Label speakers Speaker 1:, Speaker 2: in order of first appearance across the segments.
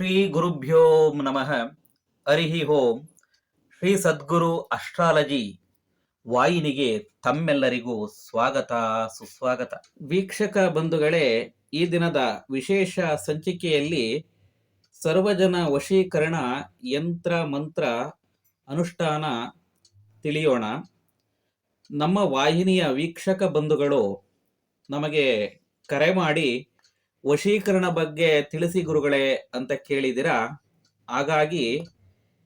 Speaker 1: ಶ್ರೀ ಗುರುಭ್ಯೋ ನಮಃ ಹರಿಹಿ ಓಂ ಶ್ರೀ ಸದ್ಗುರು ಅಸ್ಟ್ರಾಲಜಿ ವಾಹಿನಿಗೆ ತಮ್ಮೆಲ್ಲರಿಗೂ ಸ್ವಾಗತ, ಸುಸ್ವಾಗತ. ವೀಕ್ಷಕ ಬಂಧುಗಳೇ, ಈ ದಿನದ ವಿಶೇಷ ಸಂಚಿಕೆಯಲ್ಲಿ ಸರ್ವಜನ ವಶೀಕರಣ ಯಂತ್ರ, ಮಂತ್ರ, ಅನುಷ್ಠಾನ ತಿಳಿಯೋಣ. ನಮ್ಮ ವಾಹಿನಿಯ ವೀಕ್ಷಕ ಬಂಧುಗಳು ನಮಗೆ ಕರೆ ಮಾಡಿ ವಶೀಕರಣ ಬಗ್ಗೆ ತಿಳಿಸಿ ಗುರುಗಳೇ ಅಂತ ಕೇಳಿದಿರಾ ಹಾಗಾಗಿ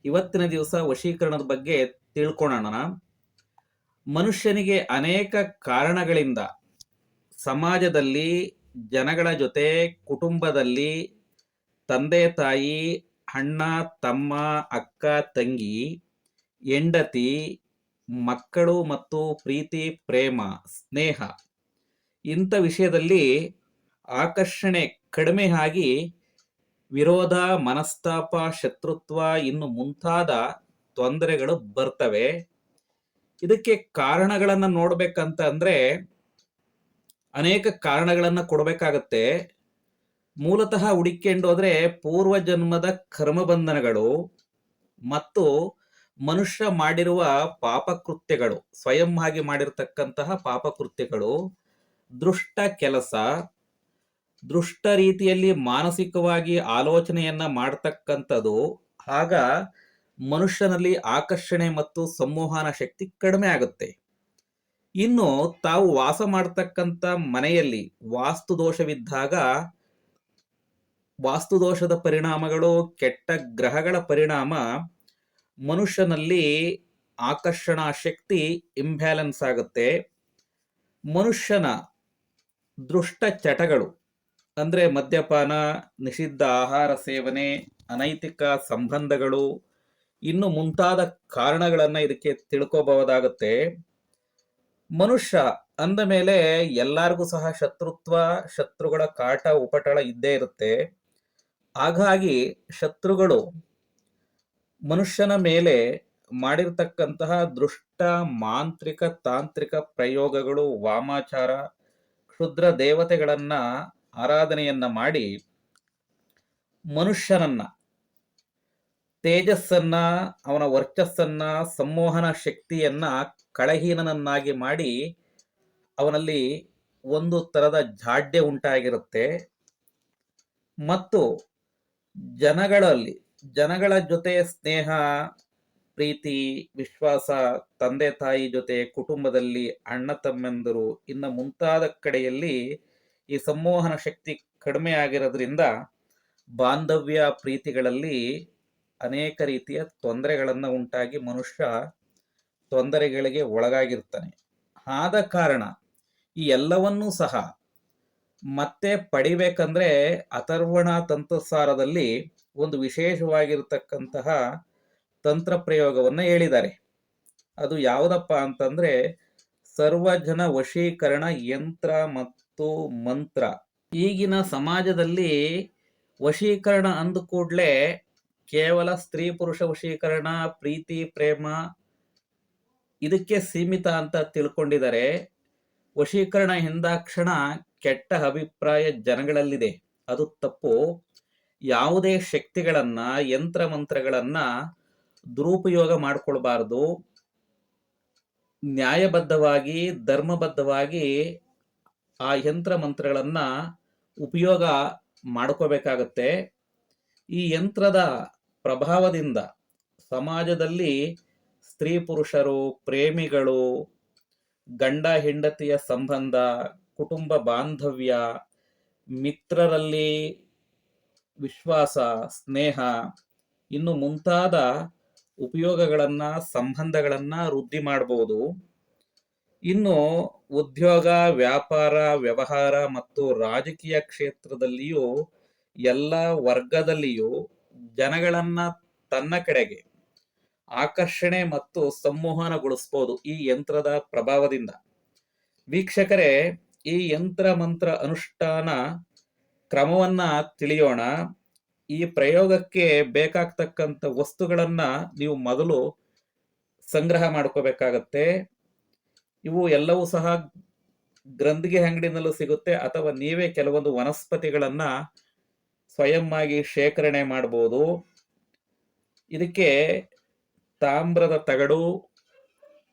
Speaker 1: ಇವತ್ತಿನ ದಿವಸ ವಶೀಕರಣದ ಬಗ್ಗೆ ತಿಳ್ಕೊಳ್ಳೋಣ ಮನುಷ್ಯನಿಗೆ ಅನೇಕ ಕಾರಣಗಳಿಂದ ಸಮಾಜದಲ್ಲಿ, ಜನಗಳ ಜೊತೆ, ಕುಟುಂಬದಲ್ಲಿ ತಂದೆ, ತಾಯಿ, ಅಣ್ಣ, ತಮ್ಮ, ಅಕ್ಕ, ತಂಗಿ, ಹೆಂಡತಿ, ಮಕ್ಕಳು ಮತ್ತು ಪ್ರೀತಿ, ಪ್ರೇಮ, ಸ್ನೇಹ ಇಂಥ ವಿಷಯದಲ್ಲಿ ಆಕರ್ಷಣೆ ಕಡಿಮೆ ಆಗಿ ವಿರೋಧ, ಮನಸ್ತಾಪ, ಶತ್ರುತ್ವ ಇನ್ನು ಮುಂತಾದ ತೊಂದರೆಗಳು ಬರ್ತವೆ. ಇದಕ್ಕೆ ಕಾರಣಗಳನ್ನ ನೋಡ್ಬೇಕಂತ ಅಂದ್ರೆ ಅನೇಕ ಕಾರಣಗಳನ್ನ ಕೊಡಬೇಕಾಗತ್ತೆ. ಮೂಲತಃ ಹುಡುಕೊಂಡು ಹೋದ್ರೆ ಪೂರ್ವ ಜನ್ಮದ ಕರ್ಮಬಂಧನಗಳು ಮತ್ತು ಮನುಷ್ಯ ಮಾಡಿರುವ ಪಾಪಕೃತ್ಯಗಳು ಸ್ವಯಂ ಆಗಿ ಮಾಡಿರ್ತಕ್ಕಂತಹ ಪಾಪಕೃತ್ಯಗಳು ದೃಷ್ಟ ಕೆಲಸ ದೃಷ್ಟ ರೀತಿಯಲ್ಲಿ ಮಾನಸಿಕವಾಗಿ ಆಲೋಚನೆಯನ್ನ ಮಾಡ್ತಕ್ಕಂಥದ್ದು ಆಗ ಮನುಷ್ಯನಲ್ಲಿ ಆಕರ್ಷಣೆ ಮತ್ತು ಸಂಮೋಹನ ಶಕ್ತಿ ಕಡಿಮೆ ಆಗುತ್ತೆ. ಇನ್ನು ತಾವು ವಾಸ ಮಾಡ್ತಕ್ಕಂಥ ಮನೆಯಲ್ಲಿ ವಾಸ್ತು ದೋಷವಿದ್ದಾಗ, ವಾಸ್ತು ದೋಷದ ಪರಿಣಾಮಗಳು, ಕೆಟ್ಟ ಗ್ರಹಗಳ ಪರಿಣಾಮ, ಮನುಷ್ಯನಲ್ಲಿ ಆಕರ್ಷಣಾ ಶಕ್ತಿ ಇಂಬ್ಯಾಲೆನ್ಸ್ ಆಗುತ್ತೆ. ಮನುಷ್ಯನ ದೃಷ್ಟ ಚಟಗಳು ಅಂದ್ರೆ ಮದ್ಯಪಾನ, ನಿಷಿದ್ಧ ಆಹಾರ ಸೇವನೆ, ಅನೈತಿಕ ಸಂಬಂಧಗಳು ಇನ್ನು ಮುಂತಾದ ಕಾರಣಗಳನ್ನು ಇದಕ್ಕೆ ತಿಳ್ಕೋಬಹುದಾಗುತ್ತೆ. ಮನುಷ್ಯ ಅಂದ ಮೇಲೆ ಎಲ್ಲರಿಗೂ ಸಹ ಶತ್ರುತ್ವ, ಶತ್ರುಗಳ ಕಾಟ, ಉಪಟಳ ಇದ್ದೇ ಇರುತ್ತೆ. ಹಾಗಾಗಿ ಶತ್ರುಗಳು ಮನುಷ್ಯನ ಮೇಲೆ ಮಾಡಿರ್ತಕ್ಕಂತಹ ದೃಷ್ಟ, ಮಾಂತ್ರಿಕ, ತಾಂತ್ರಿಕ ಪ್ರಯೋಗಗಳು, ವಾಮಾಚಾರ, ಕ್ಷುದ್ರ ದೇವತೆಗಳನ್ನ ಆರಾಧನೆಯನ್ನ ಮಾಡಿ ಮನುಷ್ಯನನ್ನ, ತೇಜಸ್ಸನ್ನ, ಅವನ ವರ್ಚಸ್ಸನ್ನ, ಸಂಮೋಹನ ಶಕ್ತಿಯನ್ನ ಕಳಹೀನನನ್ನಾಗಿ ಮಾಡಿ ಅವನಲ್ಲಿ ಒಂದು ತರದ ಜಾಡ್ಯ ಉಂಟಾಗಿರುತ್ತೆ. ಮತ್ತು ಜನಗಳಲ್ಲಿ, ಜನಗಳ ಜೊತೆ ಸ್ನೇಹ, ಪ್ರೀತಿ, ವಿಶ್ವಾಸ, ತಂದೆ ತಾಯಿ ಜೊತೆ ಕುಟುಂಬದಲ್ಲಿ ಅಣ್ಣ ತಮ್ಮಂದರು ಇನ್ನು ಮುಂತಾದ ಕಡೆಯಲ್ಲಿ ಈ ಸಂಮೋಹನ ಶಕ್ತಿ ಕಡಿಮೆ ಆಗಿರೋದ್ರಿಂದ ಬಾಂಧವ್ಯ ಪ್ರೀತಿಗಳಲ್ಲಿ ಅನೇಕ ರೀತಿಯ ತೊಂದರೆಗಳನ್ನು ಉಂಟಾಗಿ ಮನುಷ್ಯ ತೊಂದರೆಗಳಿಗೆ ಒಳಗಾಗಿರ್ತಾನೆ. ಆದ ಕಾರಣ ಈ ಎಲ್ಲವನ್ನೂ ಸಹ ಮತ್ತೆ ಪಡಿಬೇಕಂದ್ರೆ ಅಥರ್ವಣ ತಂತ್ರಸಾರದಲ್ಲಿ ಒಂದು ವಿಶೇಷವಾಗಿರ್ತಕ್ಕಂತಹ ತಂತ್ರ ಪ್ರಯೋಗವನ್ನ ಹೇಳಿದ್ದಾರೆ. ಅದು ಯಾವುದಪ್ಪ ಅಂತಂದ್ರೆ ಸರ್ವಜನ ವಶೀಕರಣ ಯಂತ್ರ ಮತ್ತು ಮಂತ್ರ. ಈಗಿನ ಸಮಾಜದಲ್ಲಿ ವಶೀಕರಣ ಅಂದ ಕೂಡಲೇ ಕೇವಲ ಸ್ತ್ರೀ ಪುರುಷ ವಶೀಕರಣ, ಪ್ರೀತಿ, ಪ್ರೇಮ ಇದಕ್ಕೆ ಸೀಮಿತ ಅಂತ ತಿಳ್ಕೊಂಡಿದ್ದಾರೆ ವಶೀಕರಣ ಎಂದಾಕ್ಷಣ ಕೆಟ್ಟ ಅಭಿಪ್ರಾಯ ಜನಗಳಲ್ಲಿದೆ. ಅದು ತಪ್ಪು. ಯಾವುದೇ ಶಕ್ತಿಗಳನ್ನ, ಯಂತ್ರ ಮಂತ್ರಗಳನ್ನ ದುರುಪಯೋಗ ಮಾಡ್ಕೊಳ್ಬಾರ್ದು. ನ್ಯಾಯಬದ್ಧವಾಗಿ, ಧರ್ಮಬದ್ಧವಾಗಿ ಆ ಯಂತ್ರ ಮಂತ್ರಗಳನ್ನು ಉಪಯೋಗ ಮಾಡ್ಕೋಬೇಕಾಗತ್ತೆ. ಈ ಯಂತ್ರದ ಪ್ರಭಾವದಿಂದ ಸಮಾಜದಲ್ಲಿ ಸ್ತ್ರೀ ಪುರುಷರು, ಪ್ರೇಮಿಗಳು, ಗಂಡ ಹೆಂಡತಿಯ ಸಂಬಂಧ, ಕುಟುಂಬ ಬಾಂಧವ್ಯ, ಮಿತ್ರರಲ್ಲಿ ವಿಶ್ವಾಸ, ಸ್ನೇಹ ಇನ್ನು ಮುಂತಾದ ಉಪಯೋಗಗಳನ್ನು, ಸಂಬಂಧಗಳನ್ನು ವೃದ್ಧಿ ಮಾಡಬಹುದು ಇನ್ನು ಉದ್ಯೋಗ, ವ್ಯಾಪಾರ, ವ್ಯವಹಾರ ಮತ್ತು ರಾಜಕೀಯ ಕ್ಷೇತ್ರದಲ್ಲಿಯೂ ಎಲ್ಲ ವರ್ಗದಲ್ಲಿಯೂ ಜನಗಳನ್ನ ತನ್ನ ಕಡೆಗೆ ಆಕರ್ಷಣೆ ಮತ್ತು ಸಂಮೋಹನಗೊಳಿಸಬಹುದು ಈ ಯಂತ್ರದ ಪ್ರಭಾವದಿಂದ. ವೀಕ್ಷಕರೇ, ಈ ಯಂತ್ರ ಮಂತ್ರ ಅನುಷ್ಠಾನ ಕ್ರಮವನ್ನ ತಿಳಿಯೋಣ. ಈ ಪ್ರಯೋಗಕ್ಕೆ ಬೇಕಾಗ್ತಕ್ಕಂಥ ವಸ್ತುಗಳನ್ನ ನೀವು ಮೊದಲು ಸಂಗ್ರಹ ಮಾಡ್ಕೋಬೇಕಾಗತ್ತೆ. ಇವು ಎಲ್ಲವೂ ಸಹ ಗ್ರಂಥಿಗೆ ಅಂಗಡಿನಲ್ಲೂ ಸಿಗುತ್ತೆ. ಅಥವಾ ನೀವೇ ಕೆಲವೊಂದು ವನಸ್ಪತಿಗಳನ್ನ ಸ್ವಯಂ ಆಗಿ ಶೇಖರಣೆ ಮಾಡಬಹುದು ಇದಕ್ಕೆ ತಾಮ್ರದ ತಗಡು,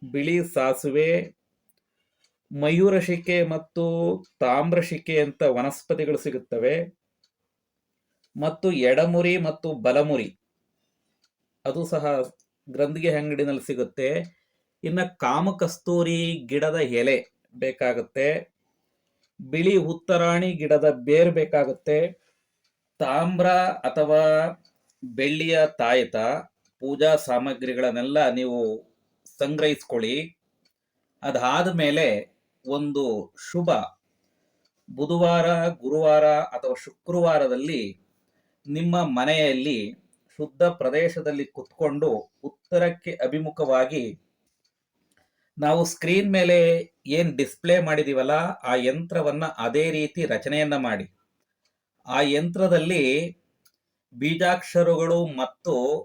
Speaker 1: ಬಿಳಿ ಸಾಸುವೆ ಮಯೂರಶಿಕೆ ಮತ್ತು ತಾಮ್ರಶಿಕೆ ಅಂತ ವನಸ್ಪತಿಗಳು ಸಿಗುತ್ತವೆ. ಮತ್ತು ಎಡಮುರಿ ಮತ್ತು ಬಲಮುರಿ. ಅದು ಸಹ ಗ್ರಂಥಿಗೆ ಅಂಗಡಿನಲ್ಲಿ ಸಿಗುತ್ತೆ. ಇನ್ನು ಕಾಮಕಸ್ತೂರಿ ಗಿಡದ ಎಲೆ ಬೇಕಾಗುತ್ತೆ. ಬಿಳಿ ಉತ್ತರಾಣಿ ಗಿಡದ ಬೇರು ಬೇಕಾಗುತ್ತೆ. ತಾಮ್ರ ಅಥವಾ ಬೆಳ್ಳಿಯ ತಾಯತ, ಪೂಜಾ ಸಾಮಗ್ರಿಗಳನ್ನೆಲ್ಲ ನೀವು ಸಂಗ್ರಹಿಸ್ಕೊಳ್ಳಿ. ಅದಾದ ಮೇಲೆ ಒಂದು ಶುಭ. ಬುಧವಾರ, ಗುರುವಾರ ಅಥವಾ ಶುಕ್ರವಾರದಲ್ಲಿ ನಿಮ್ಮ ಮನೆಯಲ್ಲಿ ಶುದ್ಧ ಪ್ರದೇಶದಲ್ಲಿ ಕುತ್ಕೊಂಡು ಉತ್ತರಕ್ಕೆ ಅಭಿಮುಖವಾಗಿ ನಾವು ಸ್ಕ್ರೀನ್ ಮೇಲೆ ಏನ್ ಡಿಸ್ಪ್ಲೇ ಮಾಡಿದೀವಲ್ಲ, ಆ ಯಂತ್ರವನ್ನ ಅದೇ ರೀತಿ ರಚನೆಯನ್ನ ಮಾಡಿ. ಆ ಯಂತ್ರದಲ್ಲಿ ಬೀಜಾಕ್ಷರಗಳು ಮತ್ತು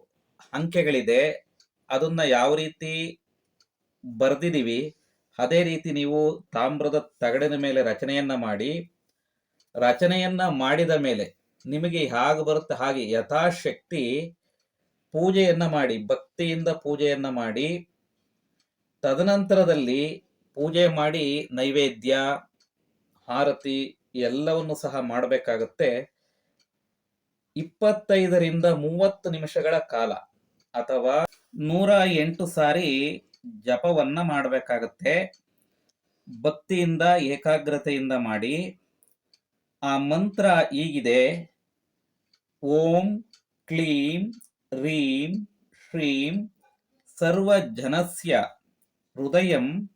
Speaker 1: ಅಂಕೆಗಳಿದೆ. ಅದನ್ನ ಯಾವ ರೀತಿ ಬರ್ದಿದೀವಿ, ಅದೇ ರೀತಿ ನೀವು ತಾಮ್ರದ ತಗಡಿನ ಮೇಲೆ ರಚನೆಯನ್ನ ಮಾಡಿ. ರಚನೆಯನ್ನ ಮಾಡಿದ ಮೇಲೆ ನಿಮಗೆ ಹಾಗೆ ಬರುತ್ತೆ ಹಾಗೆ ಯಥಾಶಕ್ತಿ ಪೂಜೆಯನ್ನ ಮಾಡಿ, ಭಕ್ತಿಯಿಂದ ಪೂಜೆಯನ್ನ ಮಾಡಿ. ತದನಂತರದಲ್ಲಿ ಪೂಜೆ ಮಾಡಿ ನೈವೇದ್ಯ, ಆರತಿ ಎಲ್ಲವನ್ನು ಸಹ ಮಾಡಬೇಕಾಗತ್ತೆ. ಇಪ್ಪತ್ತೈದರಿಂದ ಮೂವತ್ತು ನಿಮಿಷಗಳ ಕಾಲ ಅಥವಾ ನೂರ ಎಂಟು ಸಾರಿ ಜಪವನ್ನ ಮಾಡಬೇಕಾಗತ್ತೆ. ಭಕ್ತಿಯಿಂದ, ಏಕಾಗ್ರತೆಯಿಂದ ಮಾಡಿ. ಆ ಮಂತ್ರ ಈಗಿದೆ ಓಂ ಕ್ಲೀಂ, ರೀಂ, ಶ್ರೀಂ, ಸರ್ವಜನಸ್ಯ. ಹೃದಯಂ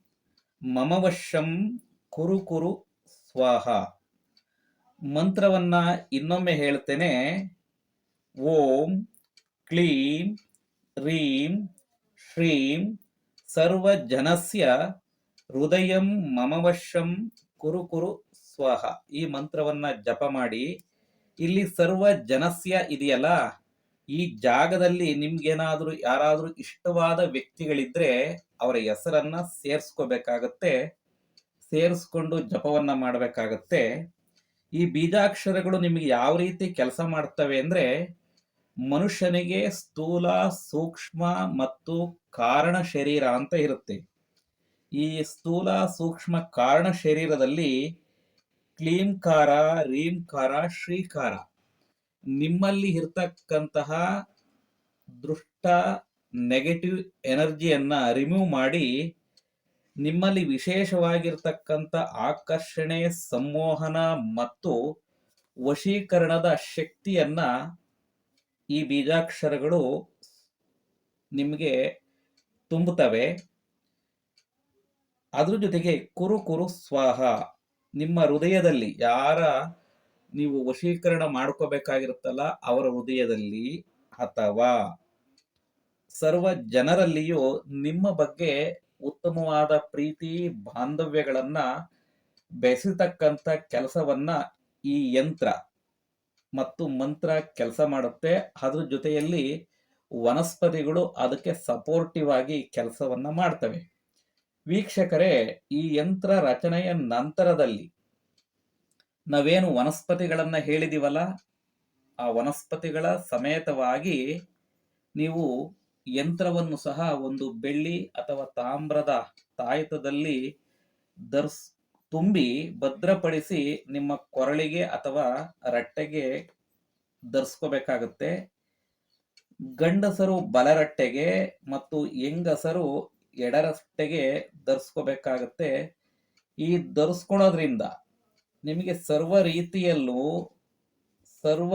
Speaker 1: ಮಮವಶಂ ಕುರು ಕುರು ಸ್ವಾಹ. ಮಂತ್ರವನ್ನ ಇನ್ನೊಮ್ಮೆ ಹೇಳ್ತೇನೆ. ಓಂ ಕ್ಲೀಂ ರೀಂ ಶ್ರೀಂ ಸರ್ವಜನಸ್ಯ ಹೃದಯಂ ಮಮವಶಂ ಕುರು ಕುರು ಸ್ವಾಹ. ಈ ಮಂತ್ರವನ್ನ ಜಪ ಮಾಡಿ. ಇಲ್ಲಿ ಸರ್ವ ಜನಸ್ಯ ಇದೆಯಲ್ಲ? ಈ ಜಾಗದಲ್ಲಿ ನಿಮ್ಗೇನಾದ್ರೂ ಯಾರಾದ್ರೂ ಇಷ್ಟವಾದ ವ್ಯಕ್ತಿಗಳಿದ್ರೆ ಅವರ ಹೆಸರನ್ನ ಸೇರಿಸ್ಕೋಬೇಕಾಗತ್ತೆ, ಸೇರಿಸ್ಕೊಂಡು ಜಪವನ್ನ ಮಾಡಬೇಕಾಗತ್ತೆ. ಈ ಬೀಜಾಕ್ಷರಗಳು ನಿಮಗೆ ಯಾವ ರೀತಿ ಕೆಲಸ ಮಾಡ್ತವೆ ಅಂದ್ರೆ, ಮನುಷ್ಯನಿಗೆ ಸ್ಥೂಲ, ಸೂಕ್ಷ್ಮ ಮತ್ತು ಕಾರಣ ಶರೀರ ಅಂತ ಇರುತ್ತೆ. ಈ ಸ್ಥೂಲ, ಸೂಕ್ಷ್ಮ, ಕಾರಣ ಶರೀರದಲ್ಲಿ ಕ್ಲೀಂಕಾರ, ರೀಂಕಾರ, ಶ್ರೀಕಾರ ನಿಮ್ಮಲ್ಲಿ ಇರ್ತಕ್ಕಂತಹ ದೃಷ್ಟ ನೆಗೆಟಿವ್ ಎನರ್ಜಿಯನ್ನ ರಿಮೂವ್ ಮಾಡಿ ನಿಮ್ಮಲ್ಲಿ ವಿಶೇಷವಾಗಿರ್ತಕ್ಕಂಥ ಆಕರ್ಷಣೆ, ಸಂಮೋಹನ ಮತ್ತು ವಶೀಕರಣದ ಶಕ್ತಿಯನ್ನ ಈ ಬೀಜಾಕ್ಷರಗಳು ನಿಮಗೆ ತುಂಬುತ್ತವೆ. ಅದ್ರ ಜೊತೆಗೆ ಕುರು ಕುರು ಸ್ವಾಹ, ನಿಮ್ಮ ಹೃದಯದಲ್ಲಿ ಯಾರ ನೀವು ವಶೀಕರಣ ಮಾಡ್ಕೋಬೇಕಾಗಿರುತ್ತಲ್ಲ, ಅವರ ಹೃದಯದಲ್ಲಿ ಅಥವಾ ಸರ್ವ ಜನರಲ್ಲಿಯೂ ನಿಮ್ಮ ಬಗ್ಗೆ ಉತ್ತಮವಾದ ಪ್ರೀತಿ ಬಾಂಧವ್ಯಗಳನ್ನ ಬೆಸೆತಕ್ಕಂಥ ಕೆಲಸವನ್ನ ಈ ಯಂತ್ರ ಮತ್ತು ಮಂತ್ರ ಕೆಲಸ ಮಾಡುತ್ತೆ. ಅದ್ರ ಜೊತೆಯಲ್ಲಿ ವನಸ್ಪತಿಗಳು ಅದಕ್ಕೆ ಸಪೋರ್ಟಿವ್ ಆಗಿ ಕೆಲಸವನ್ನ ಮಾಡ್ತವೆ. ವೀಕ್ಷಕರೇ, ಈ ಯಂತ್ರ ರಚನೆಯ ನಂತರದಲ್ಲಿ ನಾವೇನು ವನಸ್ಪತಿಗಳನ್ನ ಹೇಳಿದಿವಲ್ಲ? ಆ ವನಸ್ಪತಿಗಳ ಸಮೇತವಾಗಿ ನೀವು ಯಂತ್ರವನ್ನು ಸಹ ಒಂದು ಬೆಳ್ಳಿ ಅಥವಾ ತಾಮ್ರದ ತಾಯತದಲ್ಲಿ ಧರ್ಸ್ ತುಂಬಿ ಭದ್ರಪಡಿಸಿ ನಿಮ್ಮ ಕೊರಳಿಗೆ ಅಥವಾ ರಟ್ಟೆಗೆ ಧರಿಸ್ಕೋಬೇಕಾಗುತ್ತೆ. ಗಂಡಸರು ಬಲರಟ್ಟೆಗೆ ಮತ್ತು ಹೆಂಗಸರು ಎಡರಟ್ಟೆಗೆ ಧರಿಸ್ಕೋಬೇಕಾಗತ್ತೆ. ಈ ಧರಿಸ್ಕೊಳೋದ್ರಿಂದ ನಿಮಗೆ ಸರ್ವ ರೀತಿಯಲ್ಲೂ ಸರ್ವ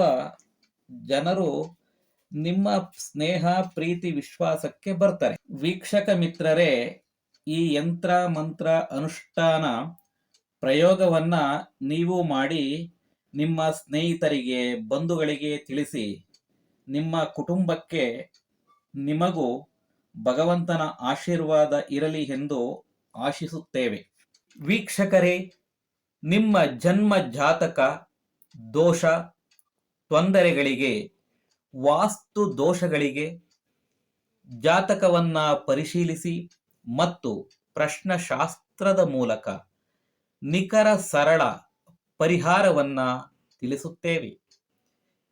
Speaker 1: ಜನರು ನಿಮ್ಮ ಸ್ನೇಹ, ಪ್ರೀತಿ, ವಿಶ್ವಾಸಕ್ಕೆ ಬರ್ತಾರೆ. ವೀಕ್ಷಕ ಮಿತ್ರರೇ, ಈ ಯಂತ್ರ, ಮಂತ್ರ, ಅನುಷ್ಠಾನ ಪ್ರಯೋಗವನ್ನ ನೀವು ಮಾಡಿ ನಿಮ್ಮ ಸ್ನೇಹಿತರಿಗೆ, ಬಂಧುಗಳಿಗೆ ತಿಳಿಸಿ ನಿಮ್ಮ ಕುಟುಂಬಕ್ಕೆ ನಿಮಗೂ ಭಗವಂತನ ಆಶೀರ್ವಾದ ಇರಲಿ ಎಂದು ಆಶಿಸುತ್ತೇವೆ. ವೀಕ್ಷಕರೇ, ನಿಮ್ಮ ಜನ್ಮ ಜಾತಕ, ದೋಷ, ತೊಂದರೆಗಳಿಗೆ ವಾಸ್ತು ದೋಷಗಳಿಗೆ ಜಾತಕವನ್ನ ಪರಿಶೀಲಿಸಿ ಮತ್ತು ಪ್ರಶ್ನಶಾಸ್ತ್ರದ ಮೂಲಕ ನಿಖರ ಸರಳ ಪರಿಹಾರವನ್ನ ತಿಳಿಸುತ್ತೇವೆ.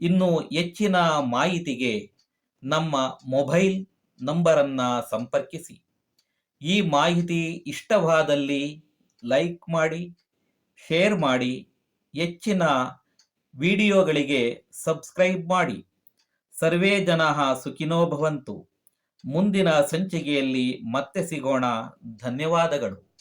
Speaker 1: ಇನ್ನು ಹೆಚ್ಚಿನ ಮಾಹಿತಿಗೆ ನಮ್ಮ ಮೊಬೈಲ್ ನಂಬರನ್ನ ಸಂಪರ್ಕಿಸಿ. ಈ ಮಾಹಿತಿ ಇಷ್ಟವಾದಲ್ಲಿ ಲೈಕ್ ಮಾಡಿ, ಶೇರ್ ಮಾಡಿ, ಹೆಚ್ಚಿನ ವಿಡಿಯೋಗಳಿಗೆ ಸಬ್ಸ್ಕ್ರೈಬ್ ಮಾಡಿ. ಸರ್ವೇ ಜನ ಸುಖಿನೋ ಭವಂತು. ಮುಂದಿನ ಸಂಚಿಕೆಯಲ್ಲಿ ಮತ್ತೆ ಸಿಗೋಣ. ಧನ್ಯವಾದಗಳು.